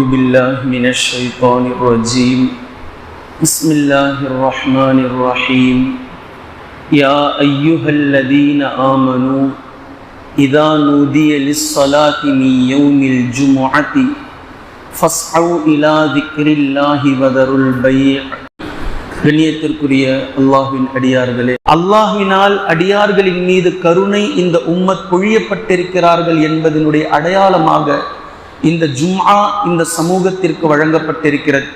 أعوذ بالله من الشيطان الرجيم بسم الله الرحمن الرحيم يا أيها الذين آمنوا إذا نودي للصلاة من يوم الجمعة فاسعوا إلى ذكر الله وذروا البيع கண்ணியத்திற்குரிய அல்லாஹ்வின் அடியார்களே அல்லாஹ்வினால் அடியார்களின் மீது கருணை இந்த உம்மத் பொழியப்பட்டிருக்கிறார்கள் என்பதனுடைய அடையாளமாக இந்த ஜும்ஆ இந்த சமூகத்திற்கு வழங்கப்பட்டிருக்கிறது.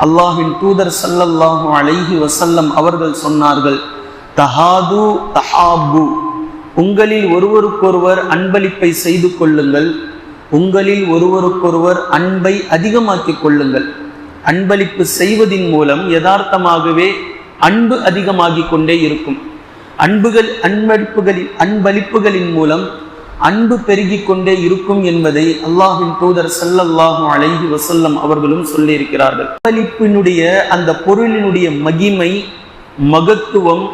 அல்லாஹின் தூதர் சல்லல்லாஹு அலைஹி வசல்லம் அவர்கள் சொன்னார்கள் தஹாது தஹாபு. உங்களில் ஒருவருக்கொருவர் அன்பளிப்பை செய்து கொள்ளுங்கள். உங்களில் ஒருவருக்கொருவர் அன்பை அதிகமாக்கிக் கொள்ளுங்கள். அன்பளிப்பு செய்வதின் மூலம் யதார்த்தமாகவே அன்பு அதிகமாகிக் கொண்டே இருக்கும். அன்புகள் அன்பளிப்புகளின் அன்பளிப்புகளின் மூலம் அன்பு பெருகிக் கொண்டே இருக்கும் என்பதை அல்லாஹின் தூதர் செல்லல்லாஹு அலைஹி வசல்லம் அவர்களும் சொல்லியிருக்கிறார்கள். பங்களிப்பினுடைய அந்த பொருளினுடைய மகிமை மகத்துவம்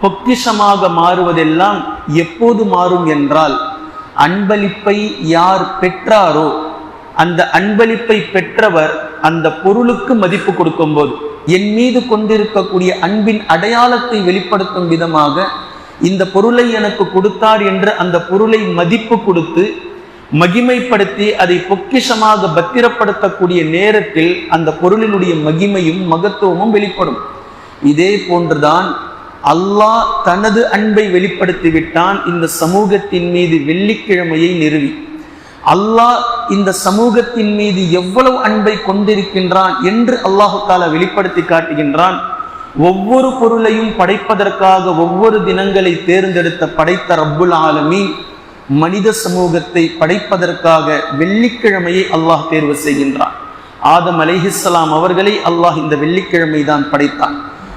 பொக்கிஷமாக மாறுவதெல்லாம் எப்போது மாறும் என்றால் அன்பளிப்பை யார் பெற்றாரோ அந்த அன்பளிப்பை பெற்றவர் அந்த பொருளுக்கு மதிப்பு கொடுக்கும்போது என் மீது கொண்டிருக்கக்கூடிய அன்பின் அடையாளத்தை வெளிப்படுத்தும் விதமாக இந்த பொருளை எனக்கு கொடுத்தார் என்று அந்த பொருளை மதிப்பு கொடுத்து மகிமைப்படுத்தி அதை பொக்கிஷமாக பத்திரப்படுத்தக்கூடிய நேரத்தில் அந்த பொருளினுடைய மகிமையும் மகத்துவமும் வெளிப்படும். இதே போன்றுதான் அல்லாஹ் தனது அன்பை வெளிப்படுத்தி விட்டான் இந்த சமூகத்தின் மீது வெள்ளிக்கிழமையை நிறுவி. அல்லாஹ் இந்த சமூகத்தின் மீது எவ்வளவு அன்பை கொண்டிருக்கின்றான் என்று அல்லாஹு தாலா வெளிப்படுத்தி காட்டுகின்றான். ஒவ்வொரு பொருளையும் படைப்பதற்காக ஒவ்வொரு தினங்களை தேர்ந்தெடுத்த படைத்த ரப்புல் ஆலமீன் மனித சமூகத்தை படைப்பதற்காக வெள்ளிக்கிழமையை அல்லாஹ் தேர்வு செய்கின்றான். ஆதம் அலிஹிஸ்லாம் அவர்களை அல்லாஹ் இந்த வெள்ளிக்கிழமை தான் படைத்தான்.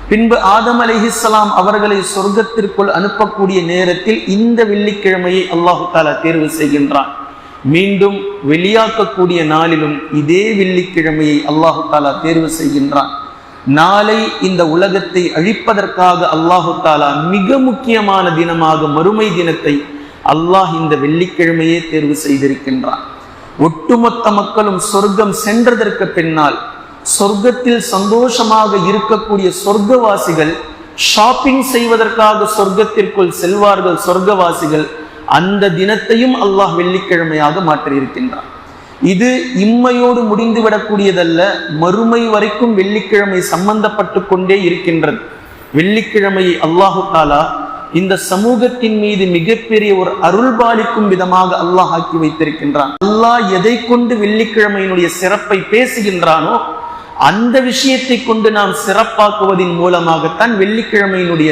பின்பு ஆதம் அலிஹிஸ்லாம் அவர்களை சொர்க்கத்திற்குள் அனுப்பக்கூடிய நேரத்தில் இந்த வெள்ளிக்கிழமையை அல்லாஹு தாலா தேர்வு செய்கின்றான். மீண்டும் வெளியாக்கக்கூடிய நாளிலும் இதே வெள்ளிக்கிழமையை அல்லாஹு தாலா தேர்வு செய்கின்றான். நாளை இந்த உலகத்தை அழிப்பதற்காக அல்லாஹு தாலா மிக முக்கியமான தினமாக மறுமை தினத்தை அல்லாஹ் இந்த வெள்ளிக்கிழமையே தேர்வு செய்திருக்கின்றான். ஒட்டுமொத்த மக்களும் சொர்க்கம் சென்றதற்கு பின்னால் சொர்க்கத்தில் சந்தோஷமாக இருக்கக்கூடிய சொர்க்கவாசிகள் ஷாப்பிங் செய்வதற்காக சொர்க்கத்திற்குள் செல்வார்கள் சொர்க்கவாசிகள் அந்த தினத்தையும் அல்லாஹ் வெள்ளிக்கிழமையாக மாற்றியிருக்கின்றான். இது இம்மையோடு முடிந்துவிடக்கூடியதல்ல மறுமை வரைக்கும் வெள்ளிக்கிழமை சம்பந்தப்பட்டு கொண்டே இருக்கின்றது. வெள்ளிக்கிழமையை அல்லாஹு தாலா இந்த சமூகத்தின் மீது மிகப்பெரிய ஒரு அருள்பாலிக்கும் விதமாக அல்லாஹ் ஆக்கி வைத்திருக்கின்றான். அல்லாஹ் எதை கொண்டு வெள்ளிக்கிழமையினுடைய சிறப்பை பேசுகின்றானோ அந்த விஷயத்தை கொண்டு நாம் சிறப்பாக்குவதன் மூலமாகத்தான் வெள்ளிக்கிழமையினுடைய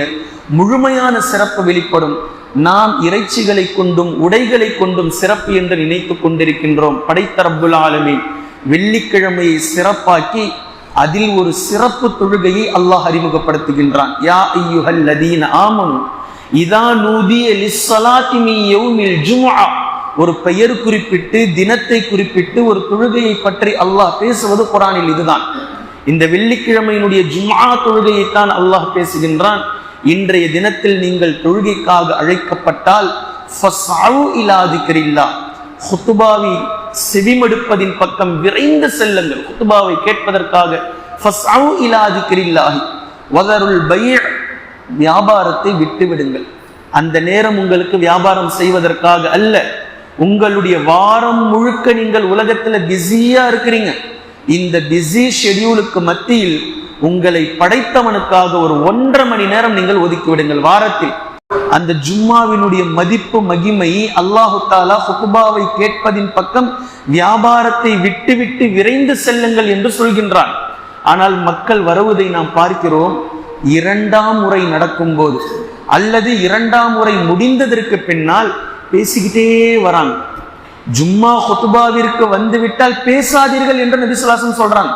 முழுமையான சிறப்பு வெளிப்படும். நாம் இறைச்சிகளை கொண்டும் உடைகளை கொண்டும் சிறப்பு என்று நினைத்து கொண்டிருக்கின்றோம். படைத்த ரப்புல் வெள்ளிக்கிழமையை சிறப்பாக்கி அதில் ஒரு சிறப்பு தொழுகையை அல்லாஹ் அறிமுகப்படுத்துகின்றான். யா ஐயுஹல் லதீன ஆமனு இதா நூதிய லிஸ்ஸலாத்தி மீ யௌமில் ஜும்ஆ. ஒரு பெயர் குறிப்பிட்டு தினத்தை குறிப்பிட்டு ஒரு தொழுகையை பற்றி அல்லாஹ் பேசுவது குரானில் இதுதான். இந்த வெள்ளிக்கிழமையினுடைய ஜும்ஆ தொழுகையைத்தான் அல்லாஹ் பேசுகின்றான். இன்றைய தினத்தில் நீங்கள் தொழுகைக்காக அழைக்கப்பட்டால் ஹுத்துபாவி செவிமடுப்பதின் பக்கம் விரைந்து செல்லுங்கள். ஹுத்துபாவை கேட்பதற்காக வியாபாரத்தை விட்டுவிடுங்கள். அந்த நேரம் உங்களுக்கு வியாபாரம் செய்வதற்காக அல்ல உங்களுடைய வாரம் முழுக்க நீங்கள் உலகத்துல பிஸியா இருக்கிறீங்க. இந்த பிஸி ஷெடியூலுக்கு மத்தியில் உங்களை படைத்தவனுக்காக ஒரு ஒன்றரை மணி நேரம் நீங்கள் ஒதுக்கிவிடுங்கள் வாரத்தில். அந்த ஜும்மாவினுடைய மதிப்பு மகிமை அல்லாஹு தாலா ஹுகுபாவை கேட்பதின் பக்கம் வியாபாரத்தை விட்டு விட்டு விரைந்து செல்லுங்கள் என்று சொல்கின்றான். ஆனால் மக்கள் வருவதை நாம் பார்க்கிறோம் இரண்டாம் முறை நடக்கும் போது அல்லது இரண்டாம் முறை முடிந்ததற்கு பின்னால் பேசிக்கிட்டே வராங்க. ஜும்மா ஹொத்துபாவிற்கு வந்துவிட்டால் பேசாதீர்கள் என்று நபிசுலாசன் சொல்றாங்க.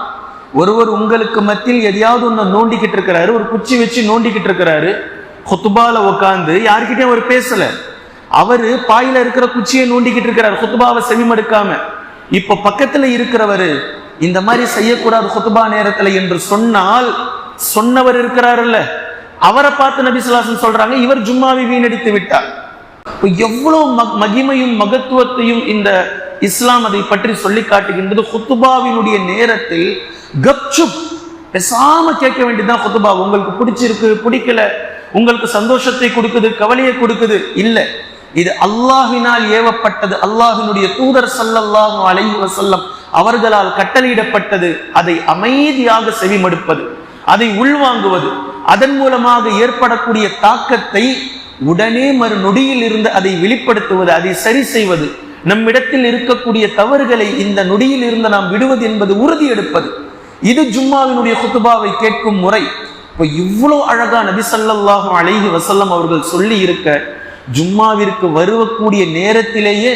ஒருவர் உங்களுக்கு மத்தியில் எதையாவது ஒன்று நோண்டிக்கிட்டு இருக்கிறாரு ஒரு குச்சி வச்சு நோண்டிக்கிட்டு இருக்கிறாரு ஹொத்துபால உட்காந்து யாருக்கிட்டையும் அவர் பேசல. அவரு பாயில இருக்கிற குச்சியை நோண்டிக்கிட்டு இருக்கிறார் ஹொத்துபாவை செவிமடுக்காம. இப்ப பக்கத்துல இருக்கிறவர் இந்த மாதிரி செய்யக்கூடாது ஹொத்துபா நேரத்துல என்று சொன்னால் சொன்னவர் இருக்கிறாருல்ல. அவரை பார்த்து நபிசுலாசன் சொல்றாங்க இவர் ஜும்மாவை வீணடித்து விட்டார். எவ்வளவு ம- மகிமையும் மகத்துவத்தையும் இந்த இஸ்லாம் அதை பற்றி சொல்லி காட்டுகின்றது. ஹுத்துபாவினுடைய நேரத்தில் கப்சுப் பெசாம கேட்க வேண்டியதுதான் ஹுத்துபா உங்களுக்கு பிடிச்சிருக்கு பிடிக்கல உங்களுக்கு சந்தோஷத்தை கொடுக்குது கவலையை கொடுக்குது இல்லை. இது அல்லாஹினால் ஏவப்பட்டது அல்லாஹினுடைய தூதர் சல்லல்லாஹு அலைஹி வசல்லம் அவர்களால் கட்டளையிடப்பட்டது அதை அமைதியாக செவிமடுப்பது அதை உள்வாங்குவது அதன் மூலமாக ஏற்படக்கூடிய தாக்கத்தை உடனே மறு நொடியில் இருந்து அதை வெளிப்படுத்துவது அதை சரி செய்வது நம்மிடத்தில் இருக்கக்கூடிய தவறுகளை இந்த நொடியில் இருந்து நாம் விடுவது என்பது உறுதி எடுப்பது. இது ஜும்மாவினுடைய குத்துபாவை கேட்கும் முறை. இப்போ இவ்வளோ அழகா நபி ஸல்லல்லாஹு வசல்லம் அவர்கள் சொல்லி இருக்க ஜும்மாவிற்கு வருவக்கூடிய நேரத்திலேயே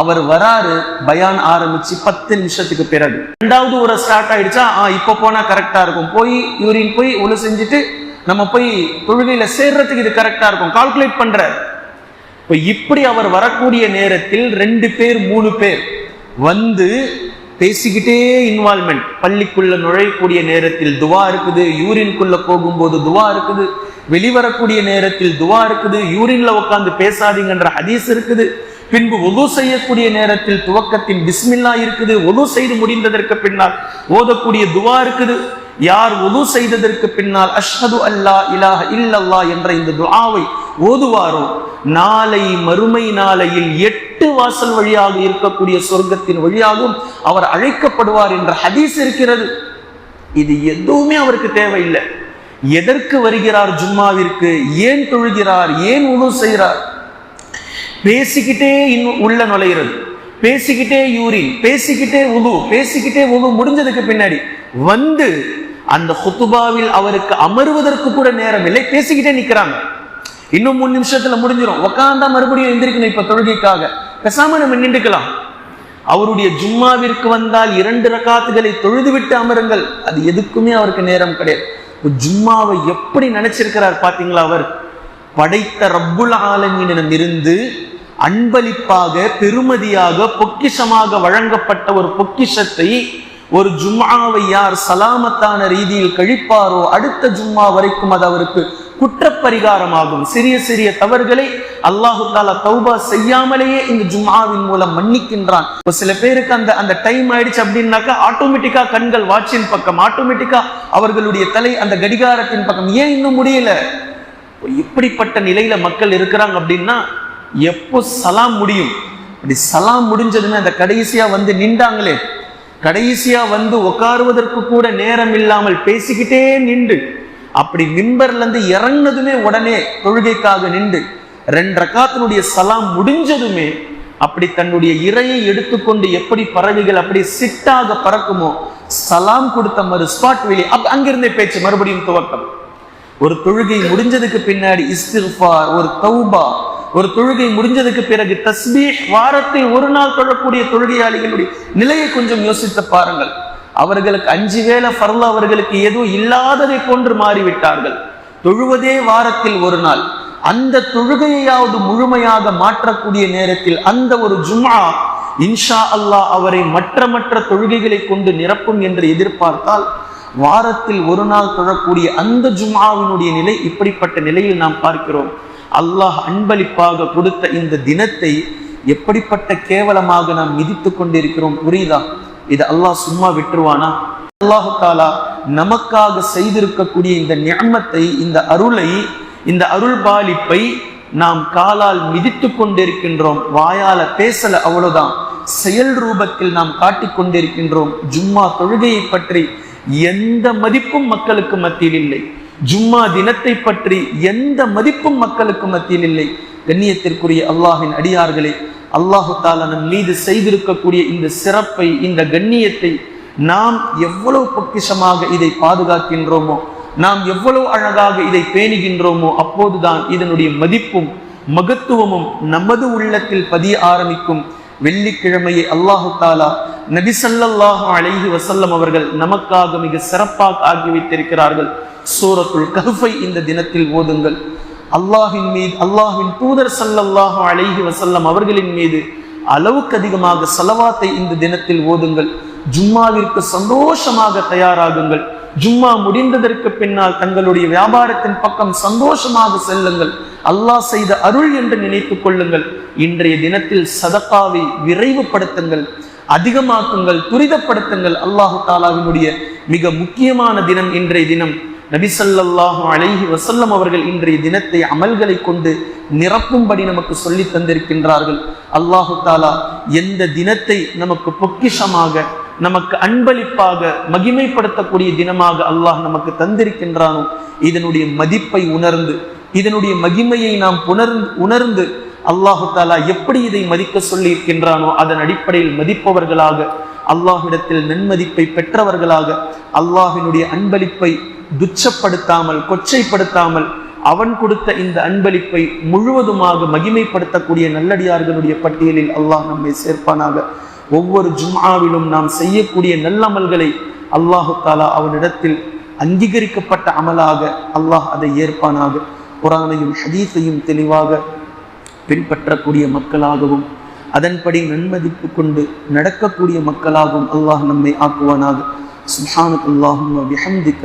அவர் வராரு பயான் ஆரம்பிச்சு பத்து நிமிஷத்துக்கு பிறகு. ரெண்டாவது ஒரு ஸ்டார்ட் ஆயிடுச்சா? ஆ இப்போ போனா கரெக்டா இருக்கும். போய் யூரின் போய் ஒழு செஞ்சுட்டு நம்ம போய் தொழுகையில சேர்றதுக்கு இது கரெக்டா இருக்கும். கால்குலேட் பண்ற இப்போ இப்படி அவர் வரக்கூடிய நேரத்தில் ரெண்டு பேர் மூணு பேர் வந்து பேசிக்கிட்டே இன்வால்மெண்ட் பள்ளிக்குள்ள நுழையக்கூடிய நேரத்தில் துவா இருக்குது யூரின்குள்ள போகும்போது துவா இருக்குது வெளிவரக்கூடிய நேரத்தில் துவா இருக்குது யூரின்ல உட்காந்து பேசாதீங்கன்ற ஹதீஸ் இருக்குது. பின்பு ஒது செய்யக்கூடிய நேரத்தில் துவக்கத்தின் பிஸ்மில்லா இருக்குது. ஒது செய்து முடிந்ததற்கு பின்னால் ஓதக்கூடிய துவா இருக்குது. யார் ஒது செய்ததற்கு பின்னால் அஷ்ஹது அல்லா இலாஹ இல்லல்லா என்ற இந்த துவாவை ஓதுவாரோ? நாளை மறுமை நாளையில் எட்டு வாசல் வழியாக இருக்கக்கூடிய சொர்க்கத்தின் வழியாகவும் அவர் அழைக்கப்படுவார் என்ற ஹதீஸ் இருக்கிறது. இது எதுவுமே அவருக்கு தேவையில்லை. எதற்கு வருகிறார் ஜும்மாவிற்கு? ஏன் தொழுகிறார்? ஏன் உணவு செய்கிறார்? பேசிக்கிட்டே இன்னும் உள்ள நுழையிறது பேசிக்கிட்டே யூரின் பேசிக்கிட்டே உது பேசிக்கிட்டே உது முடிஞ்சதுக்கு பின்னாடி வந்து அந்த ஹுத்துபாவில் அவருக்கு அமருவதற்கு கூட நேரம் இல்லை. பேசிக்கிட்டே நிற்கிறாங்க இன்னும் மூணு நிமிஷத்துல முடிஞ்சிடும் உக்காந்தா மறுபடியும் எந்திரிக்கணும் இப்ப தொழுகைக்காக. பெசாம நம்ம நின்றுக்கலாம். அவருடைய ஜும்மாவிற்கு வந்தால் இரண்டு ரகாத்துகளை தொழுதுவிட்டு அமருங்கள். அது எதுக்குமே அவருக்கு நேரம் கிடையாது. ஜும்மாவை எப்படி நினைச்சிருக்கிறார் பாத்தீங்களா அவர்? படைத்த ரப்புல் ஆலமீனிடம் இருந்து அன்பளிப்பாக பெருமதியாக பொக்கிஷமாக வழங்கப்பட்ட ஒரு பொக்கிஷத்தை ஒரு ஜும்மாவை யார் சலாமத்தான ரீதியில் கழிப்பாரோ அடுத்த ஜும்மா வரைக்கும் அது அவருக்கு குற்றப்பரிகாரமாகும். சிறிய சிறிய தவறுகளை அல்லாஹு தாலா தௌபா செய்யாமலேயே இந்த ஜும்மாவின் மூலம் மன்னிக்கின்றான். இப்போ சில பேருக்கு அந்த அந்த டைம் ஆயிடுச்சு அப்படின்னாக்கா ஆட்டோமேட்டிக்கா கண்கள் வாட்சின் பக்கம் ஆட்டோமேட்டிக்கா அவர்களுடைய தலை அந்த கடிகாரத்தின் பக்கம். ஏன் இன்னும் முடியல? இப்படிப்பட்ட நிலையில மக்கள் இருக்கிறாங்க அப்படின்னா எப்போ சலாம் முடியும்? அப்படி சலாம் முடிஞ்சதுன்னு அந்த கடைசியா வந்து நின்றாங்களே. கடைசியா வந்து உட்காருவதற்கு கூட நேரம் இல்லாமல் பேசிக்கிட்டே நின்று அப்படி மின்பர்லேருந்து இறங்கினதுமே உடனே தொழுகைக்காக நின்று ரெண்டு ரக்காத்தினுடைய சலாம் முடிஞ்சதுமே அப்படி தன்னுடைய இறையை எடுத்துக்கொண்டு எப்படி பறவைகள் அப்படி சிட்டாக பறக்குமோ சலாம் கொடுத்த மறு ஸ்பாட் வெளியே அப் அங்கிருந்தே பேச்சு மறுபடியும் துவக்கம். ஒரு தொழுகை முடிஞ்சதுக்கு பின்னாடி இஸ்திஃபார் ஒரு தௌபா ஒரு தொழுகை முடிஞ்சதுக்கு பிறகு தஸ்பீஷ் வாரத்தில் ஒரு நாள் தொழக்கூடிய தொழுகையாளிகளுடைய நிலையை கொஞ்சம் யோசித்து பாருங்கள். அவர்களுக்கு அஞ்சு வேளை ஃபர்லா அவர்களுக்கு எதுவும் இல்லாததை போன்று மாறிவிட்டார்கள். தொழுவதே வாரத்தில் ஒரு நாள். அந்த தொழுகையாவது முழுமையாக மாற்றக்கூடிய நேரத்தில் அந்த ஒரு ஜும்மா இன்ஷா அல்லாஹ் அவரை மற்ற மற்ற தொழுகைகளை கொண்டு நிரப்பும் என்று எதிர்பார்த்தால் வாரத்தில் ஒரு நாள் தொழக்கூடிய அந்த ஜுமாவினுடைய நிலை இப்படிப்பட்ட நிலையில் நாம் பார்க்கிறோம். அல்லாஹ் அன்பளிப்பாக கொடுத்த இந்த தினத்தை எப்படிப்பட்ட கேவலமாக நாம் மிதித்து கொண்டிருக்கிறோம். புரியுதா? இது அல்லாஹ் சும்மா விட்டுருவானா? அல்லாஹு தாலா நமக்காக செய்திருக்கக்கூடிய இந்த ஞாமத்தை இந்த அருளை இந்த அருள் பாலிப்பை நாம் காலால் மிதித்து கொண்டிருக்கின்றோம். வாயால பேசல அவ்வளவுதான். செயல் ரூபத்தில் நாம் காட்டிக் கொண்டிருக்கின்றோம். ஜும்மா தொழுகையை பற்றி எந்த மதிப்பும் மக்களுக்கு மத்தியில் இல்லை. ஜும்மா தினத்தை பற்றி எந்த மதிப்பும் மக்களுக்கு மத்தியில் இல்லை. கண்ணியத்திற்குரிய அல்லாஹின் அடியார்களே அல்லாஹு தாலா நம் மீது செய்திருக்கக்கூடிய இந்த சிறப்பை இந்த கண்ணியத்தை நாம் எவ்வளவு பொக்கிஷமாக இதை பாதுகாக்கின்றோமோ நாம் எவ்வளவு அழகாக இதை பேணுகின்றோமோ அப்போதுதான் இதனுடைய மதிப்பும் மகத்துவமும் நமது உள்ளத்தில் பதிய ஆரம்பிக்கும். வெள்ளிக்கிழமையை அல்லாஹு தாலா நபி ஸல்லல்லாஹு அலைஹி அவர்கள் நமக்காக மிக சிறப்பாக ஆகி வைத்திருக்கிறார்கள். சூரத்துல் கஹ்ஃபை இந்த தினத்தில் ஓதுங்கள். அல்லாஹின் மீது அல்லாஹின் தூதர் ஸல்லல்லாஹு அலைஹி வசல்லம் அவர்களின் மீது அளவுக்கு அதிகமாக செலவாத்தை இந்த தினத்தில் ஓதுங்கள். ஜும்மாவிற்கு சந்தோஷமாக தயாராகுங்கள். ஜும்மா முடிந்ததற்கு பின்னால் தங்களுடைய வியாபாரத்தின் பக்கம் சந்தோஷமாக செல்லுங்கள். அல்லாஹ் செய்த அருள் என்று நினைத்துக் கொள்ளுங்கள். இன்றைய தினத்தில் சதப்பாவை விரைவுபடுத்துங்கள். அதிகமாக்குங்கள் துரிதப்படுத்துங்கள். அல்லாஹு தாலாவினுடைய மிக முக்கியமான தினம் இன்றைய தினம். நபிசல்லாஹு அலைஹி வசல்லம் அவர்கள் இன்றைய தினத்தை அமல்களை கொண்டு நிரப்பும்படி நமக்கு சொல்லி தந்திருக்கின்றார்கள். அல்லாஹு தாலா எந்த தினத்தை நமக்கு பொக்கிஷமாக நமக்கு அன்பளிப்பாக மகிமைப்படுத்தக்கூடிய தினமாக அல்லாஹ் நமக்கு தந்திருக்கின்றானோ இதனுடைய மதிப்பை உணர்ந்து இதனுடைய மகிமையை நாம் உணர்ந்து உணர்ந்து அல்லாஹு தாலா எப்படி இதை மதிக்க சொல்லி இருக்கின்றானோ அதன் அடிப்படையில் மதிப்பவர்களாக அல்லாஹிடத்தில் நன்மதிப்பை பெற்றவர்களாக அல்லாஹினுடைய அன்பளிப்பை துச்சப்படுத்தாமல் கொச்சைப்படுத்தாமல் அவன் கொடுத்த இந்த அன்பளிப்பை முழுவதுமாக மகிமைப்படுத்தக்கூடிய நல்லடியார்களுடைய பட்டியலில் அல்லாஹ் நம்மை சேர்ப்பானாக. ஒவ்வொரு ஜும்ஆவிலும் நாம் செய்யக்கூடிய நல்லமல்களை அல்லாஹு தாலா அவனிடத்தில் அங்கீகரிக்கப்பட்ட அமலாக அல்லாஹ் அதை ஏற்பானாக. குரானையும் ஹதீஸையும் தெளிவாக பின்பற்றக்கூடிய மக்களாகவும் அதன்படி நன்மதிப்பு கொண்டு நடக்கக்கூடிய மக்களாகவும் அல்லாஹ் நம்மை ஆக்குவானாக. சுஹானுக்கு அல்லாஹும் விஹந்திக்க